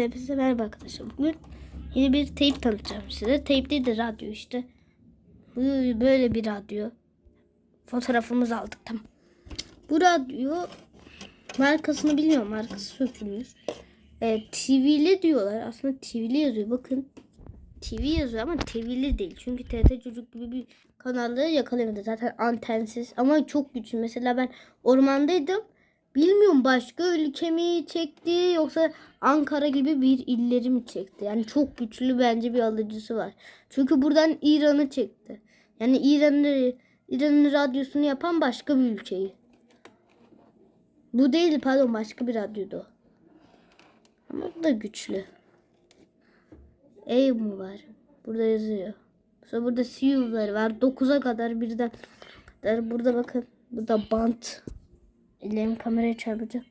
Hepinize merhaba arkadaşlar. Bugün yeni bir teyp tanıtacağım size. Teyp değil de radyo işte. Bu böyle bir radyo. Fotoğrafımızı aldık tam. Bu radyo markasını bilmiyorum. Markası sökülmüş. E, TV'li diyorlar. Aslında TV'li yazıyor. Bakın. TV yazıyor ama TV'li değil. Çünkü TRT Çocuk gibi bir kanalda yakalayamadı. Zaten antensiz ama çok güçlü. Mesela ben ormandaydım. Bilmiyorum başka ülke mi çekti yoksa Ankara gibi bir illeri mi çekti? Yani çok güçlü bence bir alıcısı var. Çünkü buradan İran'ı çekti. Yani İran'ı İran'ın radyosunu yapan başka bir ülkeyi. Bu değil pardon başka bir radyodu. Ama bu da güçlü. E mu var? Burada yazıyor. Sonra burada CU'ları var. 9'a kadar birden. Burada bakın. Burada bant. Ellerim kameraya çarpacak.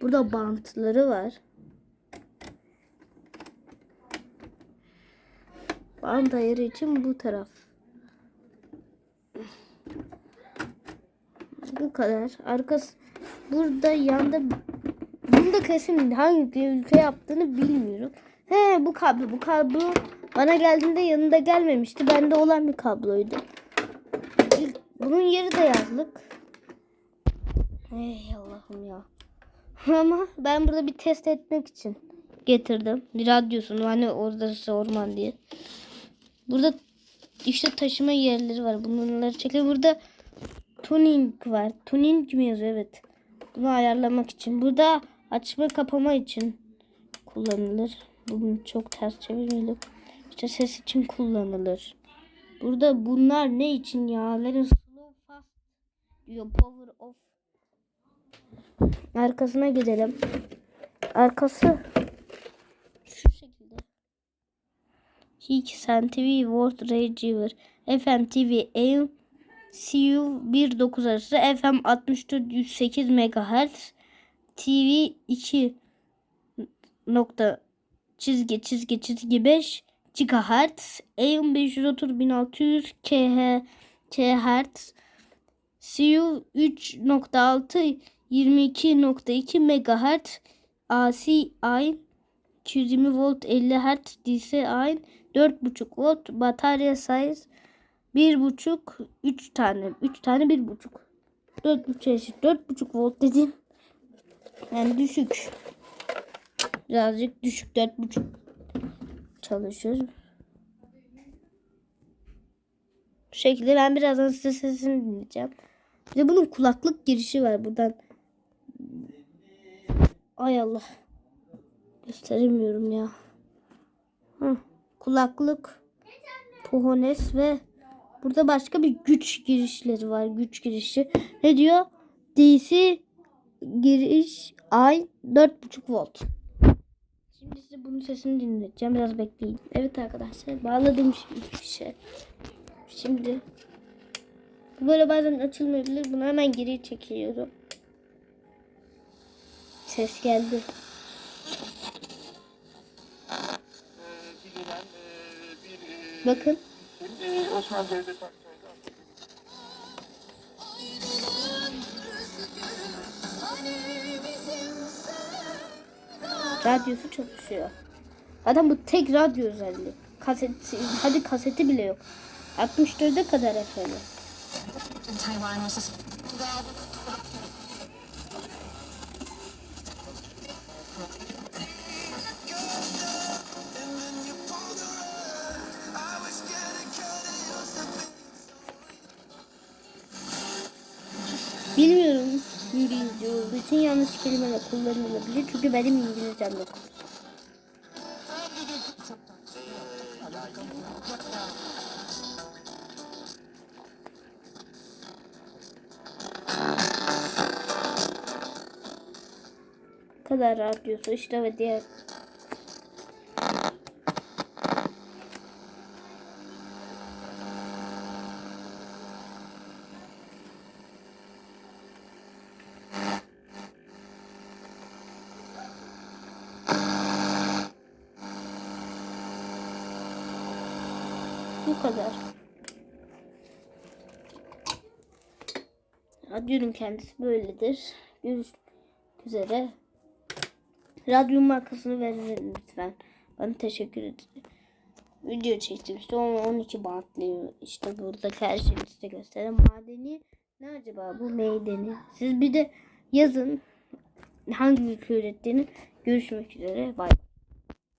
Burada bantları var. Bant ayarı için bu taraf. Bu kadar. Arkası burada yanda bunda kesin hangi ülke yaptığını bilmiyorum. He bu kablo bu kablo bana geldiğinde yanında gelmemişti. Bende olan bir kabloydu. Bunun yeri de yazlık. Ey Allah'ım ya. Ama ben burada bir test etmek için getirdim. Bir radyosunu hani orada orman diye. Burada işte taşıma yerleri var. Bunları çekelim. Burada tuning var. Tuning mi yazıyor? Evet. Bunu ayarlamak için. Burada açma kapama için kullanılır. Bunu çok ters çevirmeyelim. İşte ses için kullanılır. Burada bunlar ne için ya? Slow fast diyor. Power off Arkasına gidelim. Arkası şu şekilde. Hiksen TV World Receiver FM TV AM CU 1.9 arası FM 64 108 MHz TV 2 nokta çizgi çizgi çizgi 5 GHz AM 530 1600 KH KHz CU 3.6 22.2 MHz AC ayn 220 volt 50 Hz DC ayn 4.5 volt batarya size 1.5 3 tane 3 tane 1.5 4.5 eşit 4.5 volt dedim yani düşük. Birazcık düşük 4.5 çalışır. Bu şekilde ben birazdan size sesini dinleyeceğim. Bir de bunun kulaklık girişi var buradan Ay Allah. Gösteremiyorum ya. Hı. Kulaklık. Pohones ve burada başka bir güç girişleri var. Güç girişi. Ne diyor? DC giriş ay 4.5 volt. Şimdi size bunun sesini dinleteceğim. Biraz bekleyin. Evet arkadaşlar bağladım şimdi bir şey. Şimdi böyle bazen açılmayabilir. Bunu hemen geri çekiyorum. Ses geldi. Bakın. Osman. Radyosu çalışıyor. Zaten bu tek radyo özelliği. Kaset, hadi kaseti bile yok. 64'e kadar efendim. Bilmiyorum İngilizce olduğu için yanlış kelimeler kullanılabilir. Çünkü benim İngilizcem yok. Kadar radyosu işte ve diğer Bu kadar. Radyonun kendisi böyledir. Görüşmek üzere. Radyo markasını verin lütfen. Bana teşekkür ederim. Video çektim işte 12 bantlı işte burada her şeyi size göstereyim. Madeni ne acaba bu meydeni? Siz bir de yazın hangi ülke ürettiğini görüşmek üzere. Bay.